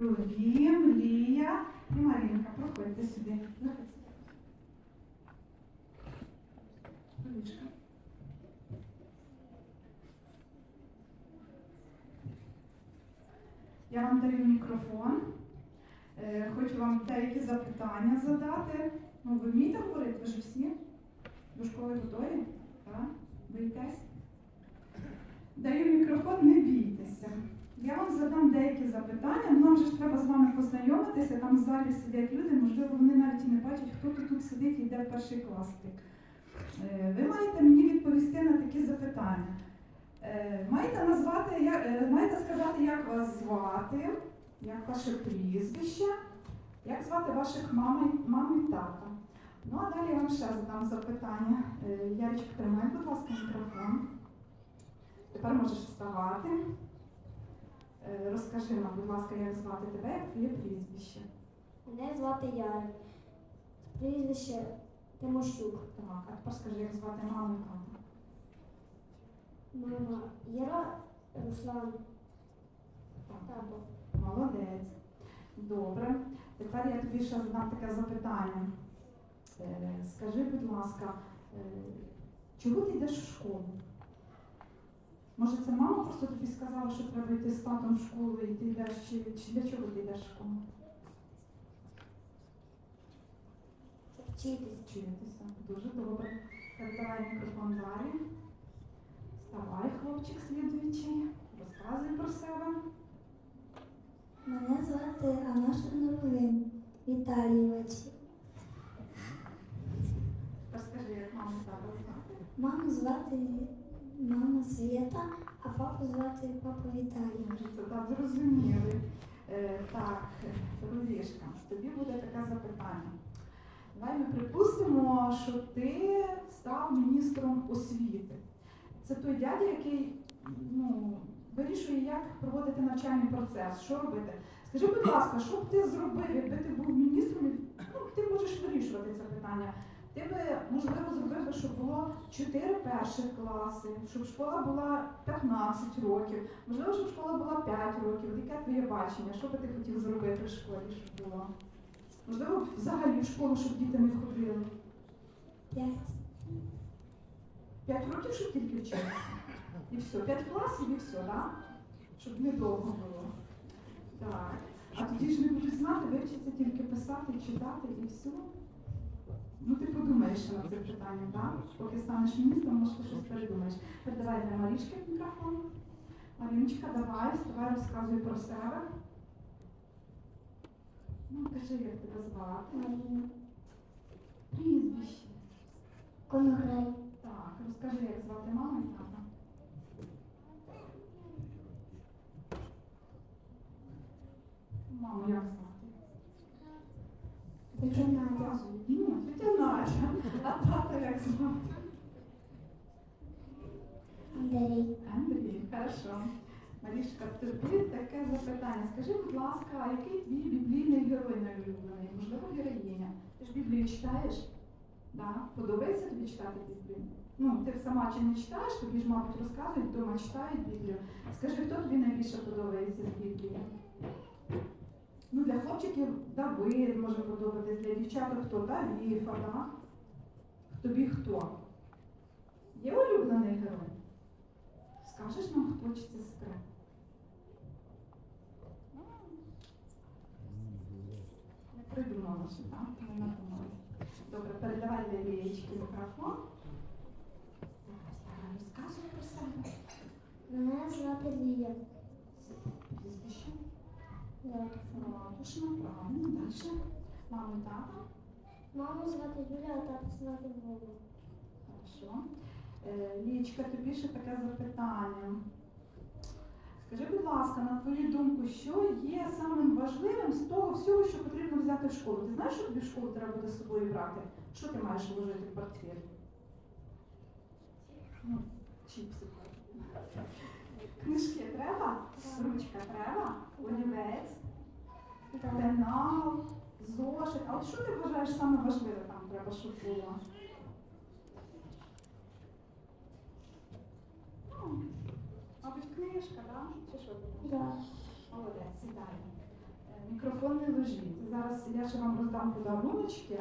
Вім, Лія і Марінка. Проходьте сюди. Ручка. Я вам даю мікрофон. Е, Хочу вам деякі запитання задати. Ну, ви вмієте говорити? Ви ж всі до школи готові? Так? Боїтесь? Даю мікрофон, не бійтеся. Я вам задам деякі запитання. Нам же ж треба з вами познайомитися. Там в залі сидять люди, можливо, вони навіть і не бачать, хто тут, тут сидить і йде в перший клас. Е, Ви маєте мені відповісти на такі запитання. Е, Маєте назвати, е, маєте сказати, як вас звати, як ваше прізвище, як звати ваших мам і, мам і тата. Ну а далі я вам ще задам запитання. Яричок, тримай, будь ласка, мікрофон. Тепер можеш вставати. Розкажи нам, будь ласка, як звати тебе, як твоє прізвище. Мене звати Ярик. Прізвище Тимощук. Так, а тепер скажи, як звати маму і тата. Мама Іра, Руслан, Так. тато. Молодець. Добре. Тепер я тобі ще задам таке запитання. Е, Скажи, будь ласка, е, чого ти йдеш в школу? Може, це мама просто тобі сказала, що треба йти з татом в школу і ти йдеш, чи, чи для чого ти йдеш в школу? Вчитись. Вчитися. Дуже добре. Передавай мікрофон далі. Вставай, хлопчик слідуючий. Розказуй про себе. Мене звати Анаш Нурулин Віталійович. Розкажи, як маму звати. Маму звати мама Свєта, а папу звати папа Віталій. Так зрозуміли. Е, так, Рудішка, тобі буде таке запитання. Давай ми припустимо, що ти став міністром освіти. Це той дядя, який ну, вирішує, як проводити навчальний процес, що робити. Скажи, будь ласка, що б ти зробив, якби ти був міністром? Ну, ти можеш вирішувати це питання. Ти би, можливо, зробив би, щоб було 4 перших класи, щоб школа була 15 років, можливо, щоб школа була 5 років. Яке твоє бачення? Що би ти хотів зробити в школі, щоб було? Можливо, взагалі в школу, щоб діти не ходили. П'ять. 5 років, щоб тільки вчилися. І все. 5 класів і все, так? Щоб недовго було. Так. А тоді ж не будуть знати, вивчиться тільки писати, читати і все. Ну ти подумаєш ще на це питання, так? Поки станеш міністром, може щось передумаєш. Передавай для Марічки мікрофон. Маріночка, давай, вставай, розказуй про себе. Ну, кажи, як тебе звати. Прізвище. Конограй. Так, розкажи, як звати маму і тата. Маму як звати? Тетя Надя. Тетя Надя. А тата як звати? Андрій. Андрій, хорошо. Марішка, тобі таке запитання. Скажи, будь ласка, який твій біблійний герой найулюблений? Можливо, героїня? Ти ж Біблію читаєш? Да? Подобається тобі читати Біблію? Ну, ти сама чи не читаєш, тобі ж, мабуть, розказують, вдома читають Біблію. Скажи, хто тобі найбільше подобається з Біблії? Ну, для хлопчиків Давид може подобатись, для дівчаток хто? Давіфа, да? Тобі хто? Є улюблений герой? Скажеш нам, хто чи сестра? Не придумала ще, так? Не надумала. Добре, передавай для Лієчки мікрофон. Розказуй про себе. Мене звати Лія. Правильно, далі. Маму і тата. Маму звати Юля, а тату звати Вова. Хорошо. Е, Лічка, тобі ще таке запитання. Скажи, будь ласка, на твою думку, що є самим важливим з того всього, що потрібно взяти в школу? Ти знаєш, що тобі в школу треба буде з собою брати? Що ти маєш вложити в портфель? Ну, чіпси. Книжки треба? Ручка треба? Олівець? Пенал, зошит. А от що ти вважаєш саме важливе там треба, щоб було? Мабуть, книжка, да? Чи що? Да. Молодець, сідай. мікрофон не лежить. Зараз я ще вам роздам подаруночки.